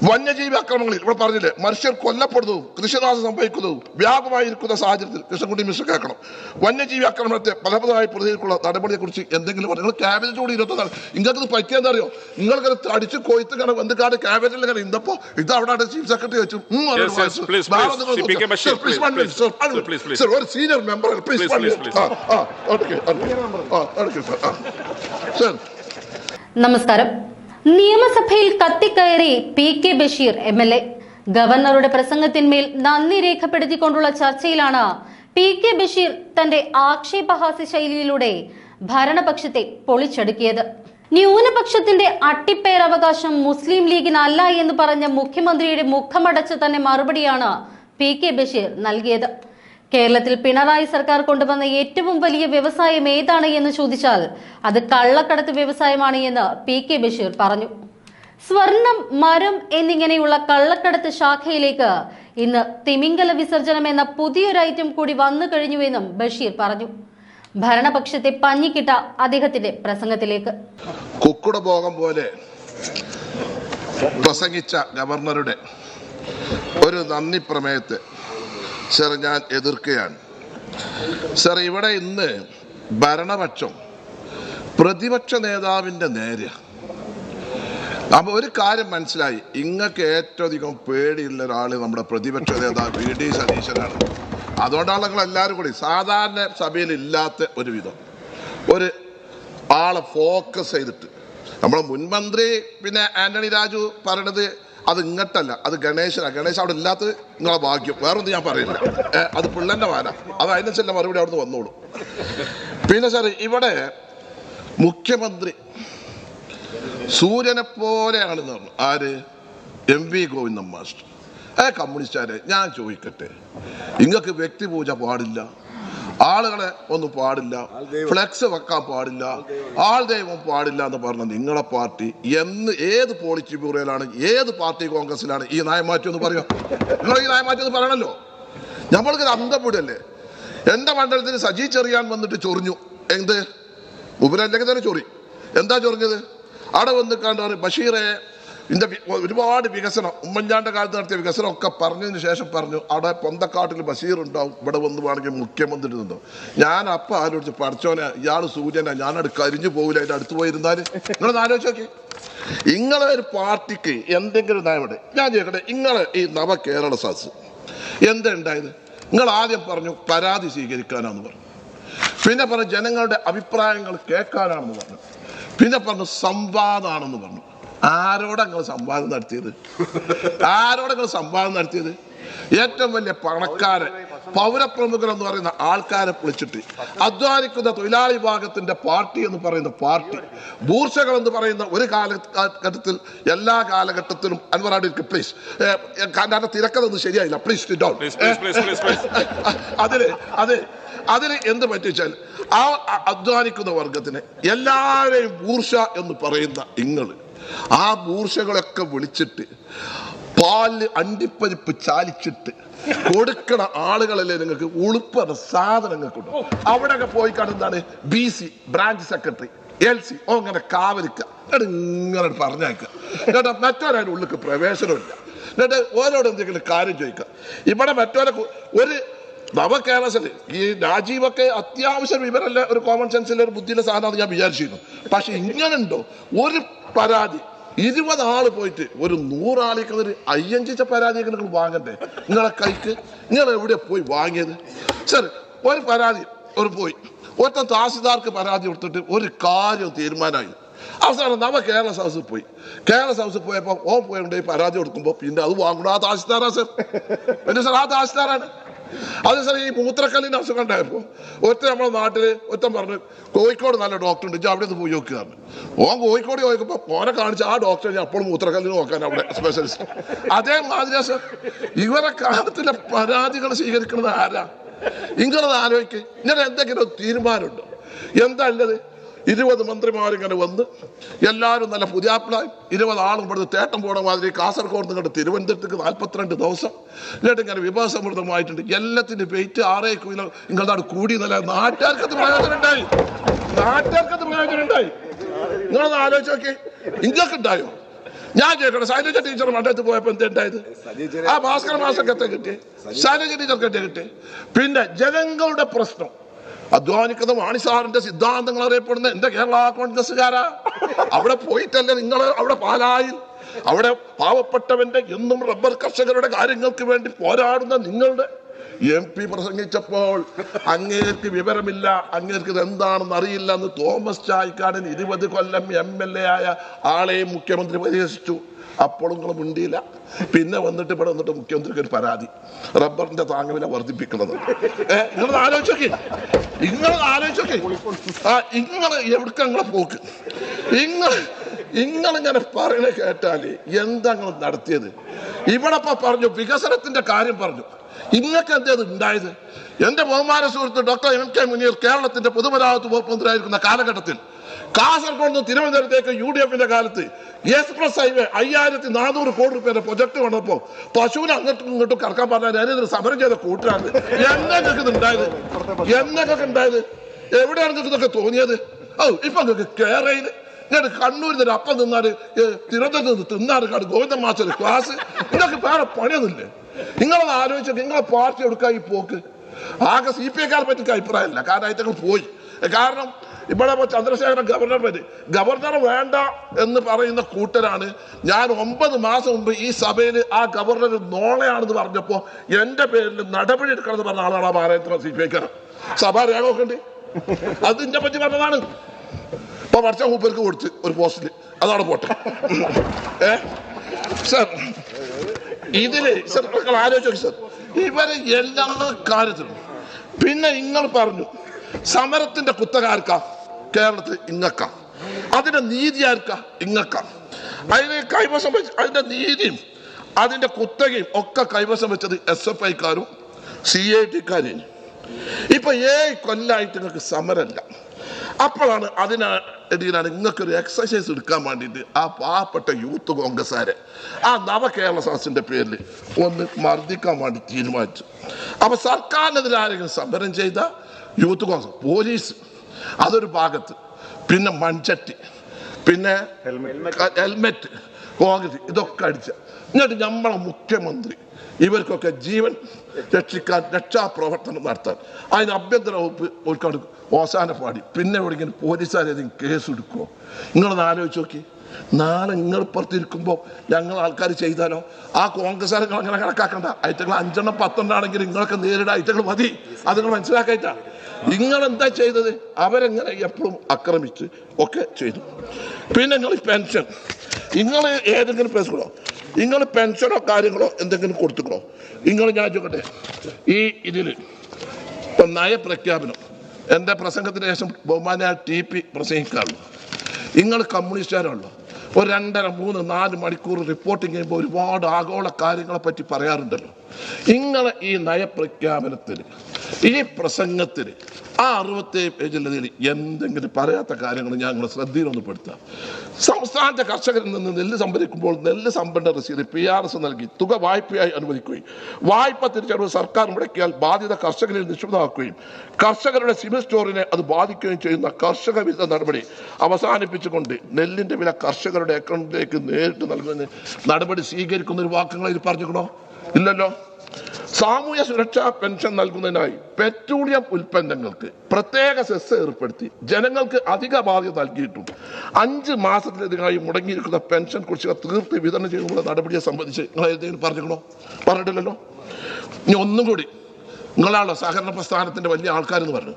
വന്യജീവി ആക്രമണങ്ങളിൽ ഇവിടെ പറഞ്ഞില്ലേ മനുഷ്യർ കൊല്ലപ്പെടുന്നതും കൃഷിനാശം സംഭവിക്കുന്നതും വ്യാപകമായിരിക്കുന്ന സാഹചര്യത്തിൽ കൃഷ്ണൻകുട്ടി മിസ്റ്റർ കേൾക്കണം വന്യജീവി ആക്രമണത്തെ ഫലപ്രദമായി പ്രതികരിക്കുള്ള നടപടിയെക്കുറിച്ച് എന്തെങ്കിലും നിങ്ങൾ ക്യാബിനറ്റ് കൂടി ഇരുപത്തൊന്നാണ് നിങ്ങൾക്ക് പറ്റിയെന്താ അറിയോ നിങ്ങൾക്ക് അടിച്ച് കൊയ്ത്ത് കണ എന്തുകാട് ക്യാബിനറ്റിൽ ഇങ്ങനെ ഇന്നപ്പോ ഇത് അവിടെ ചീഫ് സെക്രട്ടറി വെച്ചു ഒരു സീനിയർ മെമ്പർ പ്ലീസ് നമസ്കാരം നിയമസഭയിൽ കത്തിക്കയറി P K Basheer M L A. ഗവർണറുടെ പ്രസംഗത്തിന്മേൽ നന്ദി രേഖപ്പെടുത്തിക്കൊണ്ടുള്ള ചർച്ചയിലാണ് പി കെ ബഷീർ തന്റെ ആക്ഷേപഹാസ്യ ശൈലിയിലൂടെ ഭരണപക്ഷത്തെ പൊളിച്ചടുക്കിയത്. ന്യൂനപക്ഷത്തിന്റെ അട്ടിപ്പേരവകാശം മുസ്ലിം ലീഗിനല്ല എന്ന് പറഞ്ഞ മുഖ്യമന്ത്രിയുടെ മുഖമടച്ച് തന്നെ മറുപടിയാണ് പി കെ ബഷീർ നൽകിയത്. കേരളത്തിൽ പിണറായി സർക്കാർ കൊണ്ടുവന്ന ഏറ്റവും വലിയ വ്യവസായം ഏതാണ് എന്ന് ചോദിച്ചാൽ അത് കള്ളക്കടത്ത് വ്യവസായമാണ് എന്ന് പി കെ ബഷീർ പറഞ്ഞു. സ്വർണം മരം എന്നിങ്ങനെയുള്ള കള്ളക്കടത്ത് ശാഖയിലേക്ക് ഇന്ന് തിമിംഗല വിസർജനം എന്ന പുതിയൊരു ഐറ്റം കൂടി വന്നു കഴിഞ്ഞുവെന്നും ബഷീർ പറഞ്ഞു. ഭരണപക്ഷത്തെ പഞ്ഞിക്കിട്ട അദ്ദേഹത്തിന്റെ പ്രസംഗത്തിലേക്ക്. കുക്കുട ഭോഗം പോലെ പ്രസംഗിച്ച ഗവർണറുടെ ഒരു നന്ദി പ്രമേയത്തെ സർ ഞാൻ എതിർക്കുകയാണ് സാർ ഇവിടെ ഇന്ന് ഭരണപക്ഷം പ്രതിപക്ഷ നേതാവിന്റെ നേരെ. അപ്പൊ ഒരു കാര്യം മനസ്സിലായി. ഇങ്ങക്ക് ഏറ്റവും അധികം പേടിയുള്ള ഒരാൾ നമ്മുടെ പ്രതിപക്ഷ നേതാവ് വി. ഡി. സതീശനാണ്. അതുകൊണ്ടാണ് നിങ്ങൾ എല്ലാവരും കൂടി സാധാരണ സഭയിൽ ഇല്ലാത്ത ഒരു വിധം ഒരു ആളെ ഫോക്കസ് ചെയ്തിട്ട്. നമ്മുടെ മുൻമന്ത്രി പിന്നെ ആന്റണി രാജു പറയണത് അത് ഇങ്ങട്ടല്ല അത് ഗണേശനാണ് ഗണേശ് അവിടെ ഇല്ലാത്തത് നിങ്ങളെ ഭാഗ്യം. വേറൊന്നും ഞാൻ പറയില്ല. അത് പിള്ളേന്റെ മാന അത് അതിനനുസരിച്ച് മറുപടി അവിടുന്ന് വന്നോളൂ. പിന്നെ സാർ ഇവിടെ മുഖ്യമന്ത്രി സൂര്യനെ പോലെയാണെന്ന് പറഞ്ഞു. ആര്? M V Govindan master. ഏ കമ്മ്യൂണിസ്റ്റാരെ ഞാൻ ചോദിക്കട്ടെ. നിങ്ങൾക്ക് വ്യക്തിപൂജ പാടില്ല. ആളുകളെ ഒന്നും പാടില്ല. ഫ്ലെക്സ് വെക്കാൻ പാടില്ല. ആൾ ദൈവം. പാടില്ല എന്ന് പറഞ്ഞ നിങ്ങളെ പാർട്ടി എന്ന് ഏത് പോളിറ്റി ബ്യൂറോയിലാണ് ഏത് പാർട്ടി കോൺഗ്രസിലാണ് ഈ നയമാറ്റം എന്ന് പറയുക? നിങ്ങൾ ഈ നയമാറ്റം എന്ന് പറയണല്ലോ. നമ്മൾക്ക് അന്തപ്പെടല്ലേ എന്റെ മണ്ഡലത്തിൽ സജി ചെറിയാൻ വന്നിട്ട് ചൊറിഞ്ഞു. എന്ത്? ഉപരല്ലെങ്കിൽ തന്നെ ചൊറി. എന്താ ചൊറിഞ്ഞത്? അവിടെ വന്ന് കണ്ടു ബഷീറെ ഇതിന്റെ ഒരുപാട് വികസനം. ഉമ്മൻചാണ്ട കാലത്ത് നടത്തിയ വികസനം ഒക്കെ പറഞ്ഞതിന് ശേഷം പറഞ്ഞു അവിടെ പൊന്തക്കാട്ടിൽ ബഷീർ ഉണ്ടാവും ഇവിടെ വന്ന് വേണമെങ്കിൽ മുഖ്യമന്ത്രി ഉണ്ടാവും ഞാൻ അപ്പം ആലോചിച്ച് പഠിച്ചോനെ ഇയാൾ സൂര്യനെ ഞാനത് കരിഞ്ഞു പോകില്ല അതിന്റെ അടുത്ത് പോയിരുന്നാൽ നിങ്ങളൊന്ന് ആലോചിച്ച് നോക്കി. ഇങ്ങളെ ഒരു പാർട്ടിക്ക് എന്തെങ്കിലും നയമുണ്ട് ഞാൻ ചോദിക്കട്ടെ ഇങ്ങളെ ഈ നവ കേരള എന്താ ഉണ്ടായത് നിങ്ങൾ ആദ്യം പറഞ്ഞു പരാതി സ്വീകരിക്കാനാന്ന് പറഞ്ഞു. പിന്നെ പറഞ്ഞു ജനങ്ങളുടെ അഭിപ്രായങ്ങൾ കേൾക്കാനാണെന്ന് പറഞ്ഞു. പിന്നെ പറഞ്ഞു സംവാദമാണെന്ന് പറഞ്ഞു. ആരോടെ നിങ്ങൾ സംവാദം നടത്തിയത്? ആരോടെ നിങ്ങൾ സംവാദം നടത്തിയത്? ഏറ്റവും വലിയ പണക്കാരെ പൗരപ്രമുഖർ എന്ന് പറയുന്ന ആൾക്കാരെ വിളിച്ചിട്ട് അധ്വാനിക്കുന്ന തൊഴിലാളി വിഭാഗത്തിന്റെ പാർട്ടി എന്ന് പറയുന്ന പാർട്ടി ബൂർഷകൾ എന്ന് പറയുന്ന ഒരു കാലഘട്ടത്തിൽ എല്ലാ കാലഘട്ടത്തിലും അൻവറാഡിക്ക് പ്ലീസ് കാരണം തിരക്കതൊന്നും ശരിയായില്ല. Please down please, please, please, please. അതിൽ അത് അതിന് എന്ത് പറ്റിച്ചാൽ ആ അധ്വാനിക്കുന്ന വർഗത്തിന് എല്ലാവരെയും ബൂർഷ എന്ന് പറയുന്ന ഇങ്ങൾ ആ മൂർച്ചകളൊക്കെ വിളിച്ചിട്ട് പാൽ അണ്ടിപ്പരിപ്പ് ചാലിച്ചിട്ട് കൊടുക്കണ ആളുകളല്ലേ നിങ്ങൾക്ക് ഉളുപ്പറ അവിടെ അവിടെയൊക്കെ പോയി കണ്ടെന്താണ് B C branch secretary L C ഓ അങ്ങനെ കാവലിക്ക. ഇങ്ങനെ പറഞ്ഞേക്കാം എന്നിട്ട് മറ്റൊരാളുടെ ഉള്ളിക്ക് പ്രവേശനമില്ല. എന്നിട്ട് ഓരോട് എന്തെങ്കിലും കാര്യം ചോദിക്കുക ഇവിടെ മറ്റൊരെ ഒരു നവകേരളത്തിൽ ഈ രാജീവൊക്കെ അത്യാവശ്യം വിവരമല്ല ഒരു കോമൺ സെൻസിലെ ഒരു ബുദ്ധിയുടെ സാധനമാണെന്ന് ഞാൻ വിചാരിച്ചിരുന്നു. പക്ഷെ ഇങ്ങനുണ്ടോ? ഒരു പരാതി. ഇരുപത് ആൾ പോയിട്ട് ഒരു നൂറാളിക്ക് ഒരു അയ്യഞ്ചിച്ച പരാതിയൊക്കെ നിങ്ങൾ വാങ്ങണ്ടേ? നിങ്ങളെ കൈക്ക് നിങ്ങൾ എവിടെ പോയി വാങ്ങിയത്? ശരി ഒരു പരാതി ഒരു പോയി. ഒറ്റ താസിദാർക്ക് പരാതി കൊടുത്തിട്ട് ഒരു കാര്യം തീരുമാനമായി. അവസാനം നമ്മ കേരള സദസ്സിൽ പോയി. കേരള സദസ്സിൽ പോയപ്പോൾ ഓ പോയി പരാതി കൊടുക്കുമ്പോൾ പിന്നെ അത് വാങ്ങണം ആ താസിദാറാ സർ. പിന്നെ സർ ആ തഹസിൽദാറാണ് അത് സാർ ഈ മൂത്രക്കല്ലിന് അസുഖം ഉണ്ടായപ്പോൾ ഒറ്റ നമ്മുടെ നാട്ടിൽ ഒറ്റ പറഞ്ഞു കോഴിക്കോട് നല്ല ഡോക്ടർ ഉണ്ട്. അവിടെ നിന്ന് പോയി നോക്കുകയാണ് ഓൻ കോഴിക്കോട് ചോദിക്കുമ്പോൾ ഓനെ കാണിച്ച ആ ഡോക്ടർ ഞാൻ അപ്പോൾ മൂത്രക്കല്ലിന് നോക്കാൻ അവിടെ സ്പെഷ്യലിസ്റ്റ് അതേ സാർ ഇവരെ കാലത്തിലെ പരാതികൾ സ്വീകരിക്കുന്നത് ആരാ? ഇങ്ങനെ ആലോചിക്കും ഇങ്ങനെ എന്തെങ്കിലും തീരുമാനമുണ്ടോ? എന്താ ഉള്ളത് ഇരുപത് മന്ത്രിമാരിങ്ങനെ വന്ന് എല്ലാവരും നല്ല പുതിയാപ്പിളായി. ഇരുപത് ആളും ഇവിടുന്ന് തേട്ടം പോണ മാതിരി കാസർഗോഡ് നിങ്ങളുടെ തിരുവനന്തപുരത്തേക്ക് നാൽപ്പത്തിരണ്ട് ദിവസം. എന്നിട്ട് ഇങ്ങനെ വിഭവസമൃദ്ധമായിട്ടുണ്ട്. എല്ലാത്തിന്റെ വെയിറ്റ് ആറേ കിലോ നിങ്ങളുടെ നല്ല നാട്ടുകാർക്കത് പ്രയോജനം ഉണ്ടായി. നാട്ടുകാർക്കത് പ്രയോജനം ഉണ്ടായി. നിങ്ങളൊന്ന് ആലോചിച്ച് നോക്കി. നിങ്ങൾക്ക് ഉണ്ടായോ? ഞാൻ കേട്ടോ ശൈലജ ടീച്ചർ മണ്ഡലത്തിൽ പോയപ്പോ എന്തുണ്ടായത് ആ ഭാസ്കര മാസക്കത്തെ കിട്ടി? ശൈലജ ടീച്ചർക്കത്തെ കിട്ടി? പിന്നെ ജനങ്ങളുടെ പ്രശ്നം. അധ്വാനിക്കുന്ന വാണിസാറിന്റെ സിദ്ധാന്തങ്ങൾ അറിയപ്പെടുന്ന എന്റെ കേരള കോൺഗ്രസ്സുകാരാ. അവിടെ പോയിട്ടല്ലേ നിങ്ങൾ അവിടെ പാലായി അവിടെ പാവപ്പെട്ടവന്റെ എന്നും റബ്ബർ കർഷകരുടെ കാര്യങ്ങൾക്ക് വേണ്ടി പോരാടുന്ന നിങ്ങളുടെ എം പി പ്രസംഗിച്ചപ്പോൾ അങ്ങേർക്ക് വിവരമില്ല അങ്ങേർക്ക് എന്താണെന്ന് അറിയില്ല എന്ന് തോമസ് ചായ്ക്കാടൻ ഇരുപത് കൊല്ലം എം എൽ എ ആയ ആളെയും മുഖ്യമന്ത്രി പരിഹസിച്ചു. അപ്പോഴും നിങ്ങൾ മിണ്ടിയില്ല. പിന്നെ വന്നിട്ട് ഇവിടെ വന്നിട്ട് മുഖ്യമന്ത്രിക്ക് ഒരു പരാതി. റബ്ബറിന്റെ താങ്ങുവില വർദ്ധിപ്പിക്കുന്നത്. ഏഹ് നിങ്ങൾ ആലോചിച്ചോക്കെ. നിങ്ങൾ ആലോചിച്ചോക്കെ. ആ നിങ്ങൾ നിങ്ങളെ പോക്ക്? നിങ്ങൾ നിങ്ങളിങ്ങനെ പറയണ കേട്ടാൽ എന്താ നിങ്ങൾ നടത്തിയത്? ഇവിടെ പറഞ്ഞു വികസനത്തിന്റെ കാര്യം പറഞ്ഞു. ഇങ്ങക്ക് എന്തേത് ഉണ്ടായത്? എന്റെ ബഹുമാന സുഹൃത്ത് ഡോക്ടർ എം കെ മുനീർ കേരളത്തിന്റെ പൊതുമരാമത്ത് വകുപ്പ് മന്ത്രിയായിരിക്കുന്ന കാലഘട്ടത്തിൽ കാസർഗോഡ് നിന്ന് തിരുവനന്തപുരത്തേക്ക് യു ഡി എഫിന്റെ കാലത്ത് എക്സ്പ്രസ് ഹൈവേ അയ്യായിരത്തി നാനൂറ് കോടി രൂപയുടെ പ്രൊജക്ട് വന്നപ്പോ പശുവിനെ അങ്ങോട്ടും ഇങ്ങോട്ടും കറക്കാൻ പറഞ്ഞാൽ ഞാനിത് സമരം ചെയ്ത കൂട്ടാണ് എന്നൊക്കെ ഉണ്ടായത്? എന്നൊക്കെ ഉണ്ടായത്? എവിടെയാണ് നിങ്ങൾക്ക് ഇതൊക്കെ തോന്നിയത്? ഓ ഇപ്പൊ നിങ്ങൾക്ക് കേരളയിൽ ഞാൻ കണ്ണൂരിൽ നിന്ന് അപ്പം തിന്നാൽ തിരുവനന്തപുരത്ത് നിന്ന് തിന്നാറ് കാട് ഗോവിന്ദ മാസ്റ്റർ ക്ലാസ് നിങ്ങൾക്ക് വേറെ പണിയൊന്നുമില്ലേ? നിങ്ങളത് ആലോചിച്ചു നിങ്ങളെ പാർട്ടി എടുക്കാൻ ഈ പോക്ക്? ആകെ സി പി ഐക്കാരെ പറ്റി അഭിപ്രായമില്ല. കാരണം അതിനകത്ത് പോയി. കാരണം ഇവിടെ ചന്ദ്രശേഖരൻ ഗവർണർ വരെ ഗവർണർ വേണ്ട എന്ന് പറയുന്ന കൂട്ടരാണ്. ഞാൻ ഒമ്പത് മാസം മുമ്പ് ഈ സഭയിൽ ആ ഗവർണർ നോളയാണെന്ന് പറഞ്ഞപ്പോൾ എന്റെ പേരിൽ നടപടി എടുക്കണമെന്ന് പറഞ്ഞ ആളാണ് ആ ഭാരത സി പി ഐക്കാരൻ സഭ രേഖ നോക്കണ്ടേ? അത് ഇതിനെ പറ്റി പറഞ്ഞതാണ്. ഇപ്പൊ പഠിച്ച മൂപ്പർക്ക് കൊടുത്ത് ഒരു പോസ്റ്റിൽ. അതാണ് പോട്ടെ. ഏ? സർ ഇതിൽ സർ ആലോചിച്ചു സർ. ഇവരെ എല്ലാ കാര്യത്തിലും. പിന്നെ നിങ്ങൾ പറഞ്ഞു സമരത്തിന്റെ കുത്തകാർക്ക കേരളത്തിൽ ഇങ്ങക്ക. അതിന്റെ നീതി ആർക്ക? ഇങ്ങക്ക. അതിന് കൈവശം വെച്ച് അതിന്റെ നീതിയും അതിന്റെ കുത്തകയും ഒക്കെ കൈവശം വെച്ചത് എസ് എഫ് ഐക്കാരും സി ഐ ടിക്കാരും ഇപ്പൊ ഏഴ് കൊല്ലായിട്ട് നിങ്ങൾക്ക് സമരമില്ല അപ്പോഴാണ് അതിനിടയിലാണ് നിങ്ങൾക്ക് നിങ്ങൾക്കൊരു എക്സസൈസ് എടുക്കാൻ വേണ്ടിയിട്ട് ആ പാവപ്പെട്ട യൂത്ത് കോൺഗ്രസ്സുകാരെ ആ നവകേരള സദസ്സിന്റെ പേരിൽ ഒന്ന് മർദ്ദിക്കാൻ വേണ്ടി തീരുമാനിച്ചു. അപ്പൊ സർക്കാരിനെതിരെ ആരെങ്കിലും സമരം ചെയ്ത യൂത്ത് കോൺഗ്രസ് പോലീസ് അതൊരു ഭാഗത്ത്. പിന്നെ മൺചട്ടി പിന്നെ ഹെൽമെറ്റ് കോൺഗ്രസ് ഇതൊക്കെ അടിച്ച. എന്നിട്ട് നമ്മളെ മുഖ്യമന്ത്രി. ഇവർക്കൊക്കെ ജീവൻ രക്ഷിക്കാൻ രക്ഷാപ്രവർത്തനം നടത്താൻ. അതിന് ആഭ്യന്തര വകുപ്പ് ഒരുക്കാട് ഓസാന പാടി. പിന്നെ എവിടെയെങ്കിലും പോലീസുകാരെ കേസ് എടുക്കുമോ നിങ്ങളൊന്ന് ആലോചിച്ച് നോക്കി. നാളെ നിങ്ങൾ പുറത്തിരിക്കുമ്പോൾ ഞങ്ങൾ ആൾക്കാർ ചെയ്താലോ? ആ കോൺഗ്രസ് നിങ്ങൾ അങ്ങനെ കണക്കാക്കണ്ട. ഐറ്റങ്ങൾ അഞ്ചെണ്ണം പത്തെണ്ണം ആണെങ്കിൽ നിങ്ങളൊക്കെ നേരിടാൻ ഐറ്റങ്ങൾ മതി. അത് നിങ്ങൾ മനസ്സിലാക്കായിട്ടാ നിങ്ങൾ എന്താ ചെയ്തത്? അവരെങ്ങനെ എപ്പോഴും ആക്രമിച്ച് ഒക്കെ ചെയ്തു. പിന്നെ നിങ്ങൾ പെൻഷൻ. നിങ്ങൾ ഏതെങ്കിലും പേസുകളോ നിങ്ങൾ പെൻഷനോ കാര്യങ്ങളോ എന്തെങ്കിലും കൊടുത്തുക്കളോ നിങ്ങൾ ഞാൻ ചോദിക്കട്ടെ. ഈ ഇതിൽ നയപ്രഖ്യാപനം എന്റെ പ്രസംഗത്തിന് ശേഷം ബഹുമാനായ ടി പി പ്രസംഗിക്കാറുള്ളൂ നിങ്ങൾ കമ്മ്യൂണിസ്റ്റുകാരുള്ളൂ ഒരു രണ്ടര മൂന്ന് നാല് മണിക്കൂർ റിപ്പോർട്ടിങ് ചെയ്യുമ്പോൾ ഒരുപാട് ആഗോള കാര്യങ്ങളെ പറ്റി പറയാറുണ്ടല്ലോ. ഇങ്ങനെ ഈ നയപ്രഖ്യാപനത്തിൽ ഈ പ്രസംഗത്തിൽ ആ അറുപത്തേഴ് പേജിലതിൽ എന്തെങ്കിലും പറയാത്ത കാര്യങ്ങൾ ഞങ്ങൾ ശ്രദ്ധയിലൊന്ന് പെടുത്താം. സംസ്ഥാനത്തെ കർഷകരിൽ നിന്ന് നെല്ല് സംഭരിക്കുമ്പോൾ നെല്ല് സംഭരണ രസീത് പി ആർ എസ് നൽകി. തുക വായ്പയായി അനുവദിക്കുകയും. വായ്പ തിരിച്ചടവ് സർക്കാർ മുടക്കിയാൽ ബാധ്യത കർഷകരിൽ നിക്ഷിപ്തമാക്കുകയും കർഷകരുടെ സിവിൽ സ്റ്റോറിനെ അത് ബാധിക്കുകയും ചെയ്യുന്ന കർഷക വിരുദ്ധ നടപടി അവസാനിപ്പിച്ചുകൊണ്ട് നെല്ലിന്റെ വില കർഷകരുടെ അക്കൗണ്ടിലേക്ക് നേരിട്ട് നൽകുന്നതിന് നടപടി സ്വീകരിക്കുന്ന ഒരു വാക്കുകൾ ഇത് പറഞ്ഞിരിക്കണോ? ഇല്ലല്ലോ. സാമൂഹ്യ സുരക്ഷാ പെൻഷൻ നൽകുന്നതിനായി പെട്രോളിയം ഉൽപ്പന്നങ്ങൾക്ക് പ്രത്യേക സെസ് ഏർപ്പെടുത്തി ജനങ്ങൾക്ക് അധിക ബാധ്യത നൽകിയിട്ടുണ്ട് അഞ്ച് മാസത്തിലധികമായി മുടങ്ങിയിരിക്കുന്ന പെൻഷൻ കുറിച്ചുകൾ തീർത്ത് വിതരണം ചെയ്യുന്ന നടപടിയെ സംബന്ധിച്ച് നിങ്ങൾ എന്തെങ്കിലും പറഞ്ഞിരിക്കണോ പറഞ്ഞിട്ടില്ലല്ലോ? ഇനി ഒന്നും കൂടി നിങ്ങളാണല്ലോ സഹകരണ പ്രസ്ഥാനത്തിന്റെ വലിയ ആൾക്കാരെന്ന് പറഞ്ഞു.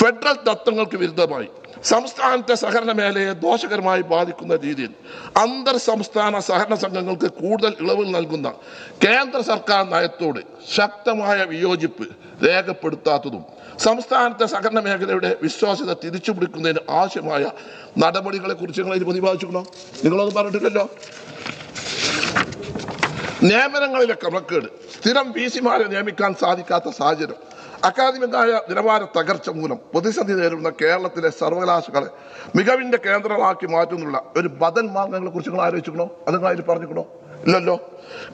ഫെഡറൽ തത്വങ്ങൾക്ക് വിരുദ്ധമായി സംസ്ഥാനത്തെ സഹകരണ മേഖലയെ ദോഷകരമായി ബാധിക്കുന്ന രീതിയിൽ അന്തർ സംസ്ഥാന സഹകരണ സംഘങ്ങൾക്ക് കൂടുതൽ ഇളവ് നൽകുന്ന കേന്ദ്ര സർക്കാർ നയത്തോട് ശക്തമായ വിയോജിപ്പ് രേഖപ്പെടുത്താത്തതും സംസ്ഥാനത്തെ സഹകരണ മേഖലയുടെ വിശ്വാസ്യത തിരിച്ചുപിടിക്കുന്നതിന് ആവശ്യമായ നടപടികളെ കുറിച്ച് നിങ്ങൾ ഇത് പ്രതിപാദിച്ചിരിക്കണോ നിങ്ങളൊന്നും പറഞ്ഞിട്ടില്ലല്ലോ. നിയമനങ്ങളിലെ ക്രമക്കേട് സ്ഥിരം വി സിമാരെ നിയമിക്കാൻ സാധിക്കാത്ത സാഹചര്യം അക്കാദമികായ നിലവാര തകർച്ച മൂലം പ്രതിസന്ധി നേരിടുന്ന കേരളത്തിലെ സർവകലാശാലകളെ മികവിന്റെ കേന്ദ്രമാക്കി മാറ്റുന്നുള്ള ഒരു ബദൽ മാർഗങ്ങളെ കുറിച്ച് നിങ്ങൾ ആലോചിക്കണോ അത് നിങ്ങൾ അതിൽ പറഞ്ഞിക്കണോ ഇല്ലല്ലോ.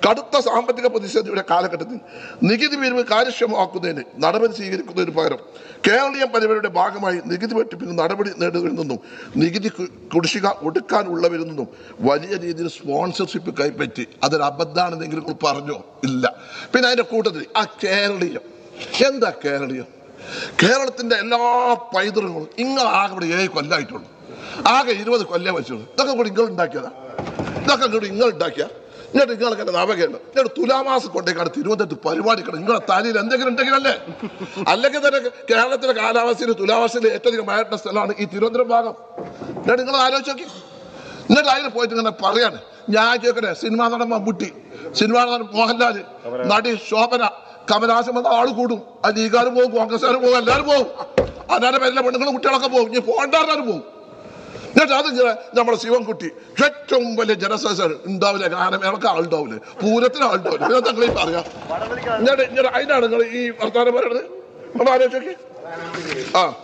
കടുത്ത സാമ്പത്തിക പ്രതിസന്ധിയുടെ കാലഘട്ടത്തിൽ നികുതി പിരിവ് കാര്യക്ഷമമാക്കുന്നതിന് നടപടി സ്വീകരിക്കുന്നതിന് പകരം കേരളീയ പരിപാടിയുടെ ഭാഗമായി നികുതി വെട്ടിപ്പിന് നടപടി നേടുകയിൽ നിന്നും നികുതി കുടിശ്ശിക ഒടുക്കാനുള്ളവരിൽ നിന്നും വലിയ രീതിയിൽ സ്പോൺസർഷിപ്പ് കൈപ്പറ്റി അതൊരു അബദ്ധമാണെന്നെങ്കിലും പറഞ്ഞോ? ഇല്ല. പിന്നെ അതിന്റെ കൂട്ടത്തിൽ ആ കേരളീയം എന്താ കേരളീയം? കേരളത്തിന്റെ എല്ലാ പൈതൃകങ്ങളും നിങ്ങൾ ആകെ ഇവിടെ ഏഴ് കൊല്ലായിട്ടുള്ളൂ. ആകെ ഇരുപത് കൊല്ലേ വെച്ചുള്ളൂ ഇതൊക്കെ കൂടി നിങ്ങൾ ഉണ്ടാക്കിയതാ. ഇതൊക്കെ കൂടി നിങ്ങൾ ഉണ്ടാക്കിയ. എന്നിട്ട് ഇങ്ങൾക്ക് എന്റെ നവകേണ്ട എന്നിട്ട് തുലാമാസം കൊണ്ടേക്കാണ് തിരുവനന്തപുരത്ത് പരിപാടി കിട്ടും നിങ്ങളെ തലയിൽ എന്തെങ്കിലും ഉണ്ടെങ്കിലല്ലേ അല്ലെങ്കിൽ തന്നെ കേരളത്തിലെ കാലാവസ്ഥയിൽ തുലാമാസത്തിൽ ഏറ്റവും അധികം മഴയുടെ സ്ഥലമാണ് ഈ തിരുവനന്തപുരം ഭാഗം. എന്നിട്ട് നിങ്ങൾ ആലോചിച്ച് നോക്കി. എന്നിട്ട് അതിന് പോയിട്ട് ഇങ്ങനെ പറയാണ്. ഞാൻ ചോദിക്കട്ടെ സിനിമാ നടൻ മമ്മൂട്ടി സിനിമാ നടൻ മോഹൻലാൽ നടി ശോഭന കമലഹാസൻ വന്ന ആൾ കൂടും. ആ ലീഗുകാരും പോകും കോൺഗ്രസ്സുകാരും പോകും എല്ലാവരും പോകും. അനാന്റെ പേരിലെ പെണ്ണുങ്ങളും കുട്ടികളൊക്കെ പോകും. ഇനി പോകണ്ടാരും പോകും. എന്നിട്ട് അത് നമ്മുടെ ശിവൻകുട്ടി ഏറ്റവും വലിയ ജനസംഖ്യ ഉണ്ടാവില്ല? ഗാനമേളക്ക് ആളുണ്ടാവില്ല? പൂരത്തിന് ആളുണ്ടാവില്ല? പിന്നെ തങ്ങളെ പറയാം. എന്നിട്ട് ഇങ്ങനെ അതിനാണ് നിങ്ങൾ ഈ വർത്തമാനം പറയുന്നത് നമ്മൾ ആലോചിച്ച് നോക്കി. ആ.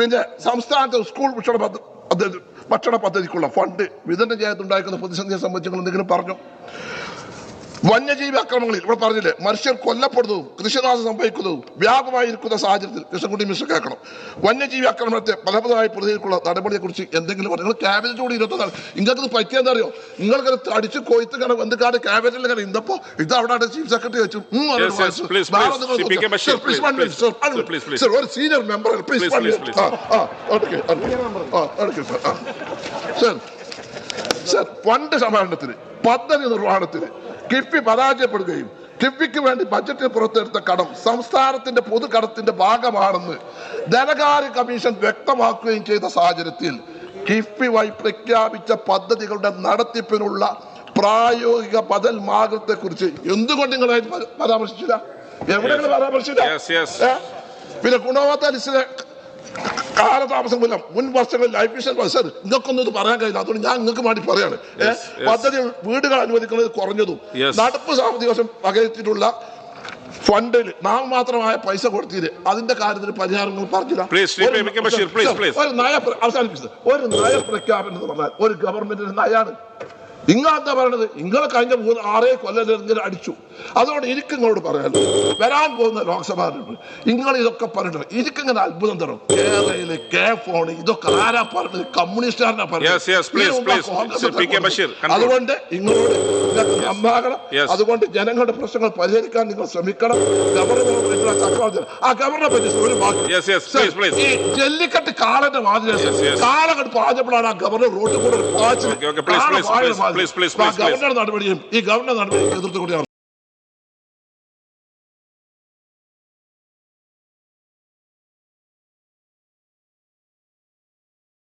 പിന്നെ സംസ്ഥാനത്തെ സ്കൂൾ ഭക്ഷണ പദ്ധതി ഭക്ഷണ പദ്ധതിക്കുള്ള ഫണ്ട് വിതരണം ചെയ്യാത്തുണ്ടായിരിക്കുന്ന പ്രതിസന്ധിയെ സംബന്ധിച്ച് നിങ്ങൾ എന്തെങ്കിലും പറഞ്ഞു? വന്യജീവി അക്രമങ്ങളിൽ ഇവിടെ പറഞ്ഞില്ലേ മനുഷ്യർ കൊല്ലപ്പെടുന്നതും കൃഷിനാശം സംഭവിക്കുന്നതും വ്യാപകമായിരിക്കുന്ന സാഹചര്യത്തിൽ കൃഷ്ണൻകുട്ടി മിസ്റ്റർ കേൾക്കണം. വന്യജീവി ആക്രമണത്തെ ഫലപ്രദമായി പ്രതികരിക്കുള്ള നടപടിയെ കുറിച്ച് എന്തെങ്കിലും പറഞ്ഞു നിങ്ങൾ ക്യാബിനറ്റ് കൂടി ഇരുപത്തൊന്നാണ് നിങ്ങൾക്ക് ഇത് പറ്റിയെന്താ അറിയോ? നിങ്ങൾക്ക് അടിച്ച് കൊയ്ത്ത് കണം എന്തുകാട് ക്യാബിനറ്റിൽ കാണാൻ ഇന്നപ്പോ ഇത് അവിടെ ചീഫ് സെക്രട്ടറി വെച്ചു. ഒരു senior member please sir fund സമാഹരണത്തിന് പദ്ധതി നിർവഹണത്തിന് കിഫ്ബി പരാജയപ്പെടുകയും കിഫ്ബിക്ക് വേണ്ടി ബജറ്റിൽ പുറത്തെടുത്ത കടം സംസ്ഥാനത്തിന്റെ പൊതുകടത്തിന്റെ ഭാഗമാണെന്ന് ധനകാര്യ കമ്മീഷൻ വ്യക്തമാക്കുകയും ചെയ്ത സാഹചര്യത്തിൽ കിഫ്ബി വഴി പ്രഖ്യാപിച്ച പദ്ധതികളുടെ നടത്തിപ്പിനുള്ള പ്രായോഗിക ബദൽ മാർഗത്തെ കുറിച്ച് എന്തുകൊണ്ട് നിങ്ങൾ പരാമർശിച്ചില്ല? എവിടെ പരാമർശിച്ചില്ല? പിന്നെ ഗുണവത്ത ലിസ്റ്റിലെ കാലതാമസം മൂലം മുൻ വർഷങ്ങളിൽ ലൈഫ് മിഷൻ സർ നിങ്ങൾക്കൊന്നും ഇത് പറയാൻ കഴിയില്ല. അതുകൊണ്ട് ഞാൻ നിങ്ങൾക്ക് വേണ്ടി പറയാണ്. പദ്ധതി വീടുകൾ അനുവദിക്കുന്നത് കുറഞ്ഞതും നടപ്പ് സാമ്പത്തിക വർഷം വകയിരുത്തിയിട്ടുള്ള ഫണ്ടിൽ നാം മാത്രമായ പൈസ കൊടുത്തിട്ട് അതിന്റെ കാര്യത്തിൽ പരിഹാരങ്ങൾ പറഞ്ഞില്ല. ഒരു- നയ അവസാനിപ്പിച്ചത്. ഒരു നയ പ്രഖ്യാപനം എന്ന് പറഞ്ഞാൽ ഒരു ഗവൺമെന്റിന്റെ നയാണ്. നിങ്ങൾ എന്താ പറയണത് നിങ്ങൾ കഴിഞ്ഞ മൂന്ന് ആറേ കൊല്ലം ഇങ്ങനെ അടിച്ചു അതുകൊണ്ട് എനിക്ക് നിങ്ങളോട് പറയാൻ വരാൻ പോകുന്ന ലോക്സഭാ നിങ്ങൾ ഇതൊക്കെ പറഞ്ഞിട്ട് ഇരിക്കിങ്ങനെ അത്ഭുതം തരും കേരളയിൽ കെ ഫോൺ ഇതൊക്കെ ആരാ പറഞ്ഞത് കമ്മ്യൂണിസ്റ്റുകാരനാ Yes, yes, please, please. Sir, P. K. Basheer, അതുകൊണ്ട് നിങ്ങളോട് നന്നാകണം അതുകൊണ്ട് ജനങ്ങളുടെ പ്രശ്നങ്ങൾ പരിഹരിക്കാൻ നിങ്ങൾ ശ്രമിക്കണം ഗവർണർ ആ ഗവർണറെ പറ്റി ഒരു വാക്ക്. ഈ ജല്ലിക്കട്ട് കാളന്റെ മാതിരി. കാളകട്ട് പാഞ്ഞപ്പോഴാണ് ആ ഗവർണർ റോട്ടിൽ കൂടെ പാച്ചിൽ പ്ലീസ് പ്ലീസ് പ്ലീസ് ഗവർണർ നടപടിയും ഈ ഗവർണർ നടപടിയും എതിർത്തുകൊണ്ടാണ്